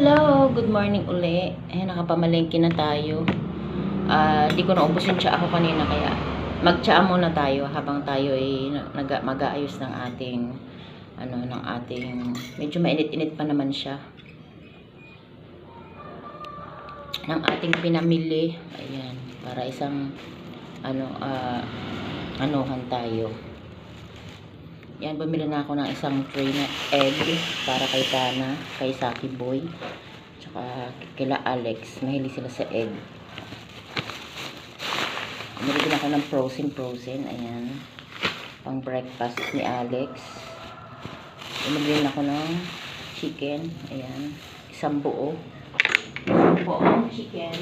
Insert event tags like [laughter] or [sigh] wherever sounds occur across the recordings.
Hello, good morning uli. Eh, nakapamalengke na tayo. Ah, di ko naubos yung tsaa ko kanina kaya magtsaa muna tayo habang tayo ay mag-aayos ng ating ano ng ating medyo mainit-init pa naman siya. ng ating pinamili. Ayan, para isang ano ah anuhan tayo. Yan, bumili na ako ng isang tray na egg para kay Tana, kay Saki Boy, tsaka kila Alex. Mahilig sila sa egg. Bumili din ako ng frozen frozen. Ayan. Pang breakfast ni Alex. Bumili din ako ng chicken. Ayan. Isang buo. Buong chicken.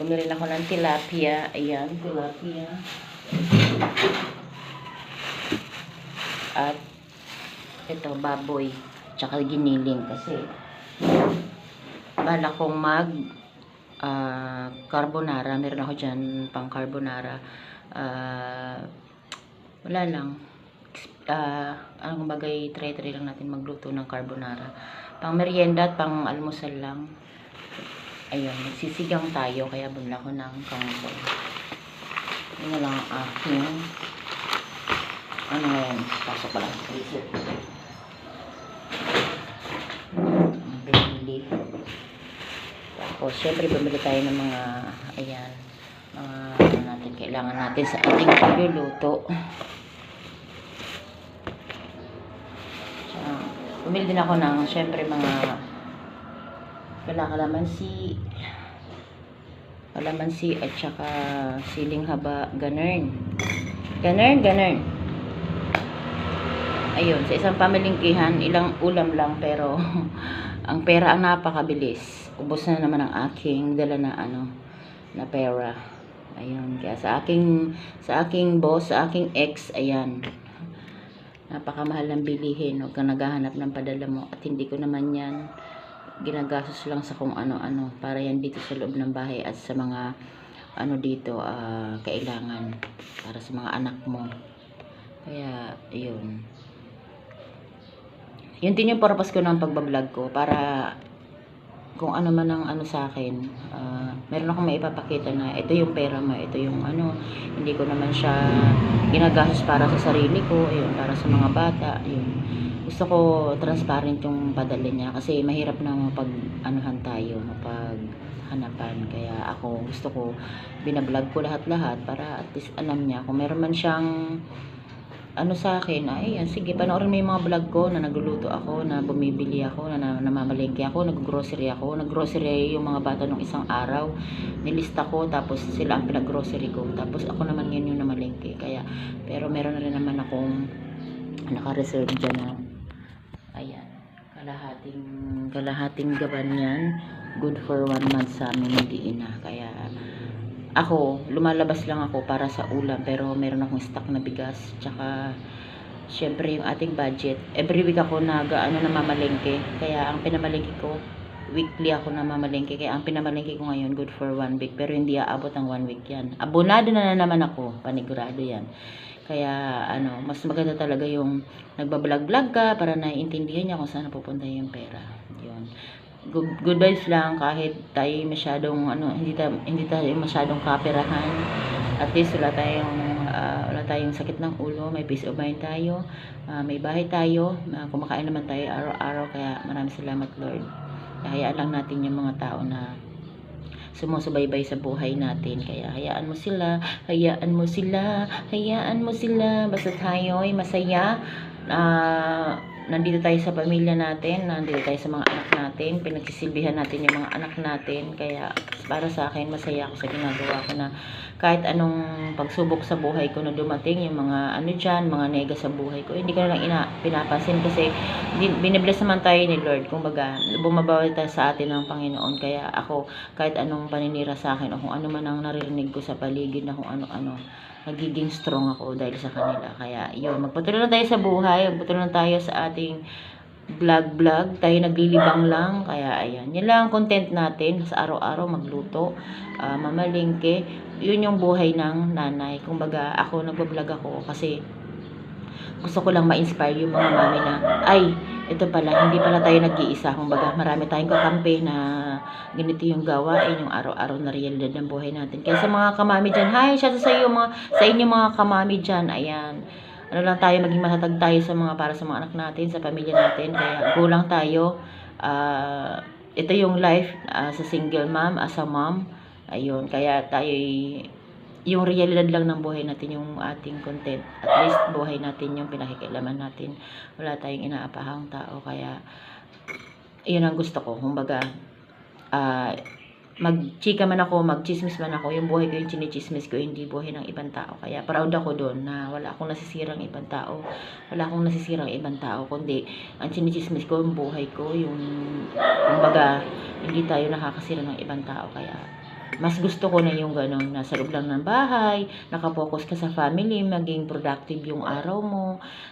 Bumili ako ng tilapia. Ayan, tilapia. At ito, baboy. Tsaka giniling kasi bala kong mag ah, carbonara. Meron ako dyan pang carbonara. Ah, wala lang. Ah, ang bagay, try-try lang natin magluto ng carbonara. Pang merienda at pang almusal lang. Ayun, nagsisigang tayo kaya bumili ako ng kangkong. Yun na lang ang aking ano ngayon, pasok pa lang binili. Tapos, syempre, bumili tayo ng mga, ayan, mga ano natin, kailangan natin sa ating pagluluto. Tsaka, bumili din ako ng, syempre, mga kalamansi, kalamansi at saka siling haba, ganern. Ganern, ganern. Ayun, sa isang pamilingkihan, ilang ulam lang pero [laughs] ang pera ang napakabilis. Ubos na naman ang aking dala na ano, na pera. Ayun, kaya sa aking sa aking boss, sa aking ex, ayan. Napakamahal ng bilihin, huwag kang naghahanap ng padala mo at hindi ko naman yan ginagastos lang sa kung ano-ano para yan dito sa loob ng bahay at sa mga ano dito ah, kailangan para sa mga anak mo. Kaya yun. Yun din yung purpose ko ng pagbablog ko para kung ano man ang ano sa akin ah, meron akong maipapakita na ito yung pera mo ito yung ano hindi ko naman siya ginagastos para sa sarili ko ayun para sa mga bata yun gusto ko transparent yung padala niya kasi mahirap na mapag anuhan tayo mapag hanapan kaya ako gusto ko binablog ko lahat-lahat para at least alam niya kung meron man siyang ano sa akin ay yan, sige panoorin mo yung mga vlog ko na nagluluto ako na bumibili ako na, na namamalengke ako naggrocery ako. Naggrocery yung mga bata nung isang araw. Nilista ko tapos sila ang pinaggrocery ko. Tapos ako naman yun yung namalengke kaya pero meron na rin naman akong naka-reserve dyan na ayan kalahating kalahating gaban yan. Good for one month sa amin hindi ina kaya ako lumalabas lang ako para sa ulam pero meron akong stock na bigas tsaka syempre yung ating budget every week ako nag ano namamalengke kaya ang pinamalengke ko weekly ako namamalengke kaya ang pinamalengke ko ngayon good for one week pero hindi aabot ang one week yan abonado na, na naman ako panigurado yan kaya ano, mas maganda talaga yung nagbablog-vlog ka para naiintindihan niya kung saan napupunta yung pera. Yun. Good, good vibes lang kahit tayo masyadong ano, hindi tayo, hindi tayo masyadong kaperahan. At least wala tayong ah, wala tayong sakit ng ulo, may peace of mind tayo, ah, may bahay tayo, ah, kumakain naman tayo araw-araw kaya maraming salamat Lord. Hayaan lang natin yung mga tao na sumusubaybay sa buhay natin. Kaya hayaan mo sila, hayaan mo sila, hayaan mo sila. Basta tayo ay masaya. Ah, nandito tayo sa pamilya natin, nandito tayo sa mga anak natin, pinagsisilbihan natin yung mga anak natin. Kaya para sa akin, masaya ako sa ginagawa ko na kahit anong pagsubok sa buhay ko na dumating, yung mga ano dyan, mga nega sa buhay ko, hindi ko na lang ina, pinapansin kasi binibless naman tayo ni Lord. Kumbaga, bumabawi tayo sa atin ng Panginoon. Kaya ako, kahit anong paninira sa akin o kung ano man ang naririnig ko sa paligid na kung ano-ano, nagiging strong ako dahil sa kanila. Kaya yun, magpatuloy lang tayo sa buhay, magpatuloy lang tayo sa ating vlog-vlog, tayo naglilibang lang. Kaya ayan, yan lang ang content natin sa araw-araw magluto, ah, mamalingke. Yun yung buhay ng nanay. Kumbaga, ako nagbablog ako kasi gusto ko lang ma-inspire yung mga mami na, ay, ito pala, hindi pala tayo nag-iisa. Kumbaga, marami tayong kakampi na ganito yung gawain, yung araw-araw na realidad ng buhay natin. Kaya sa mga kamami dyan, hi, shout out sa iyo, mga, sa inyo mga kamami dyan, ayan. Ano lang tayo, maging matatag tayo sa mga, para sa mga anak natin, sa pamilya natin. Kaya, go lang tayo. Ah, ito yung life ah, sa single mom, as a mom. Ayun, kaya tayo yung realidad lang ng buhay natin yung ating content. At least buhay natin yung pinakikialaman natin. Wala tayong inaapahang tao. Kaya, yun ang gusto ko. Kumbaga, ah magchika man ako, magchismis man ako, yung buhay ko yung chinichismis ko, hindi buhay ng ibang tao. Kaya proud ako doon na wala akong nasisirang ibang tao. Wala akong nasisirang ibang tao, kundi ang chinichismis ko, yung buhay ko, yung, kumbaga, hindi tayo nakakasira ng ibang tao. Kaya, mas gusto ko na yung gano'n, nasa loob lang ng bahay, nakapokus ka sa family, maging productive yung araw mo,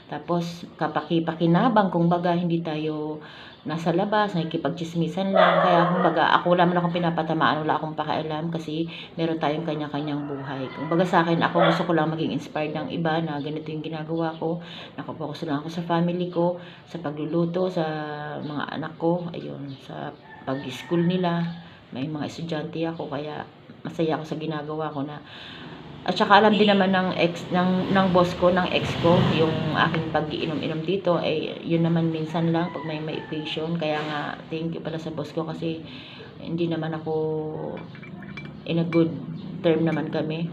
tapos kapaki-pakinabang, kumbaga hindi tayo nasa labas, nakikipagchismisan lang, kaya kumbaga ako wala man akong pinapatamaan, wala akong pakialam kasi meron tayong kanya-kanyang buhay. Kumbaga sa akin, ako gusto ko lang maging inspired ng iba na ganito yung ginagawa ko, nakapokus lang ako sa family ko, sa pagluluto, sa mga anak ko, ayun, sa pag-school nila, may mga estudyante ako kaya masaya ako sa ginagawa ko na at saka alam din naman ng ex ng ng boss ko ng ex ko yung aking pag-iinom-inom dito ay yun naman minsan lang pag may may occasion kaya nga thank you pala sa boss ko kasi hindi naman ako in a good term naman kami.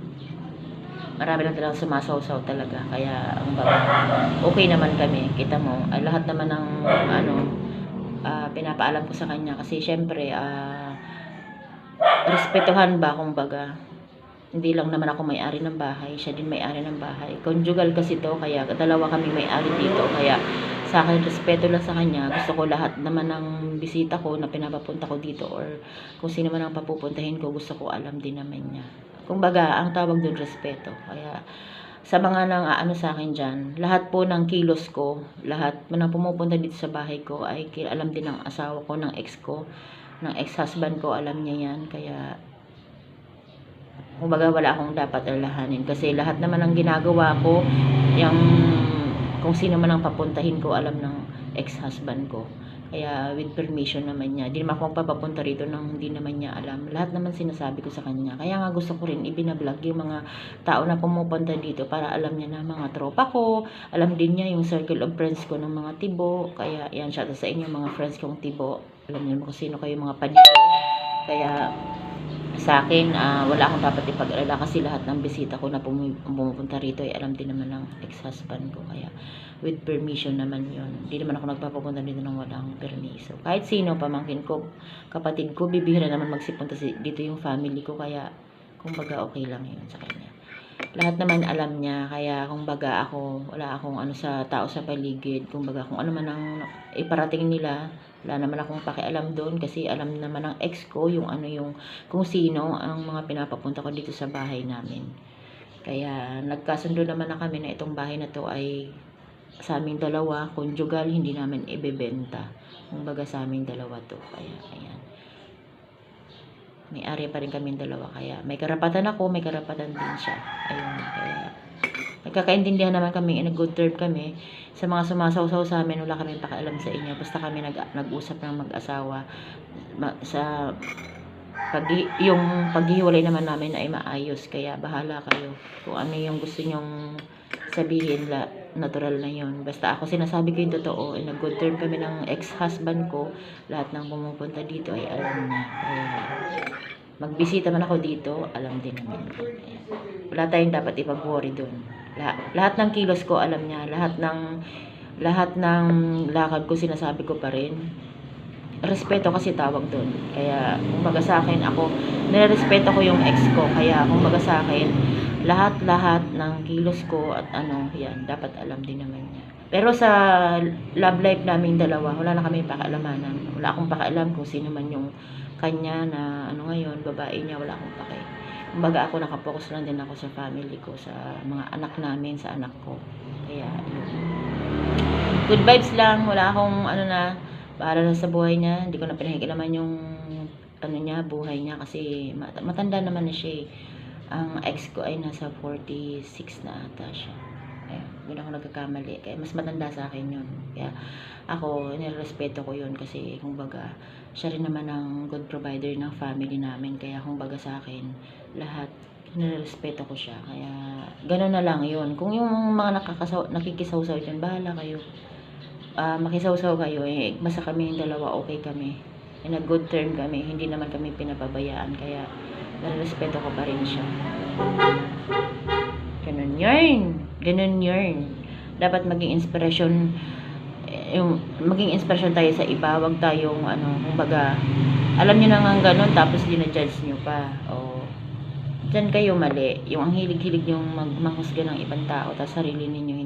Marami lang talagang sumasawsaw talaga kaya ang baga okay naman kami kita mo. Ah, lahat naman ng ano ah, pinapaalam ko sa kanya kasi syempre ah respetuhan ba kumbaga? Hindi lang naman ako may-ari ng bahay siya din may-ari ng bahay. Conjugal kasi to kaya dalawa kami may-ari dito. Kaya sa akin respeto lang sa kanya. Gusto ko lahat naman ng bisita ko na pinapapunta ko dito or kung sino man ang papupuntahin ko gusto ko alam din naman niya. Kumbaga ang tawag doon respeto. Kaya sa mga nang ano sa akin dyan, lahat po ng kilos ko, lahat ng pumupunta dito sa bahay ko ay alam din ng asawa ko, ng ex ko, ng ex-husband ko, alam niya yan. Kaya, kumbaga wala akong dapat alahanin. Kasi lahat naman ng ginagawa ko, yung kung sino man ang papuntahin ko, alam ng ex-husband ko. Kaya with permission naman niya. Di naman ako papapunta rito nang hindi naman niya alam. Lahat naman sinasabi ko sa kanya. Kaya nga gusto ko rin ibinablog yung mga tao na pumupunta dito para alam niya na mga tropa ko. Alam din niya yung circle of friends ko ng mga tibo. Kaya yan, out sa inyo mga friends kong tibo. Alam niyo kung sino kayo mga panito. Kaya sa akin, ah, wala akong dapat ipag-alala kasi lahat ng bisita ko na pumu- pumupunta rito ay alam din naman ng ex-husband ko. Kaya with permission naman yon Hindi naman ako nagpapapunta dito ng walang permiso. Kahit sino, pamangkin ko, kapatid ko, bibihira naman magsipunta si, dito yung family ko. Kaya, kumbaga, okay lang yun sa kanya. Lahat naman alam niya, kaya kumbaga ako, wala akong ano sa tao sa paligid. Kumbaga, kung ano man ang iparating nila, wala naman akong pakialam doon kasi alam naman ng ex ko yung ano yung kung sino ang mga pinapapunta ko dito sa bahay namin. Kaya nagkasundo naman na kami na itong bahay na to ay sa aming dalawa, conjugal, hindi namin ibebenta. Kumbaga sa aming dalawa to. Kaya, ayan. May area pa rin kami dalawa. Kaya, may karapatan ako, may karapatan din siya. Ayun, kaya, nagkakaintindihan naman kami, in a good term kami. Sa mga sumasawsaw sa amin, wala kami pakialam sa inyo. Basta kami nag, nag-usap ng mag-asawa. Ma- sa, pag, yung paghihiwalay naman namin ay maayos. Kaya, bahala kayo. Kung ano yung gusto nyong sabihin, la, natural na yun. Basta ako sinasabi ko yung totoo. In a good term kami ng ex-husband ko. Lahat ng pumupunta dito ay alam niya. Kaya, magbisita man ako dito, alam din naman. Wala tayong dapat ipag-worry doon. Lahat, lahat ng kilos ko alam niya. Lahat ng lahat ng lakad ko sinasabi ko pa rin. Respeto kasi tawag doon. Kaya, kumbaga sa akin, ako, nirespeto ko yung ex ko. Kaya, kumbaga sa akin, lahat-lahat ng kilos ko at ano, yan, dapat alam din naman niya. Pero sa love life naming dalawa, wala na kami pakialamanan. Wala akong pakialam kung sino man yung kanya na ano ngayon, babae niya, wala akong paki. Kumbaga ako nakapokus lang din ako sa family ko, sa mga anak namin, sa anak ko. Kaya, yun. Good vibes lang, wala akong ano na, para na sa buhay niya, hindi ko na pinakikilaman yung ano niya, buhay niya kasi mat- matanda naman na siya eh. Ang ex ko ay nasa 46 na ata siya. Ayan. doon ako nagkakamali. Kaya mas matanda sa akin yun. Kaya ako, nirespeto ko yun kasi kumbaga, siya rin naman ang good provider ng family namin. Kaya kumbaga sa akin, lahat nirespeto ko siya. Kaya gano'n na lang yun. Kung yung mga nakakasaw, nakikisawsaw dyan, bahala kayo. Ah, makisawsaw kayo eh. Basta kami yung dalawa, okay kami. In a good term kami. Hindi naman kami pinapabayaan. Kaya nirespeto ko pa rin siya. Ganun yun. Ganun yun. Dapat maging inspiration eh, yung maging inspiration tayo sa iba, wag tayong ano, kumbaga alam niyo na nga ganun tapos dinajudge niyo pa. O Diyan kayo mali. Yung ang hilig-hilig yung mag ng ibang tao tapos sarili ninyo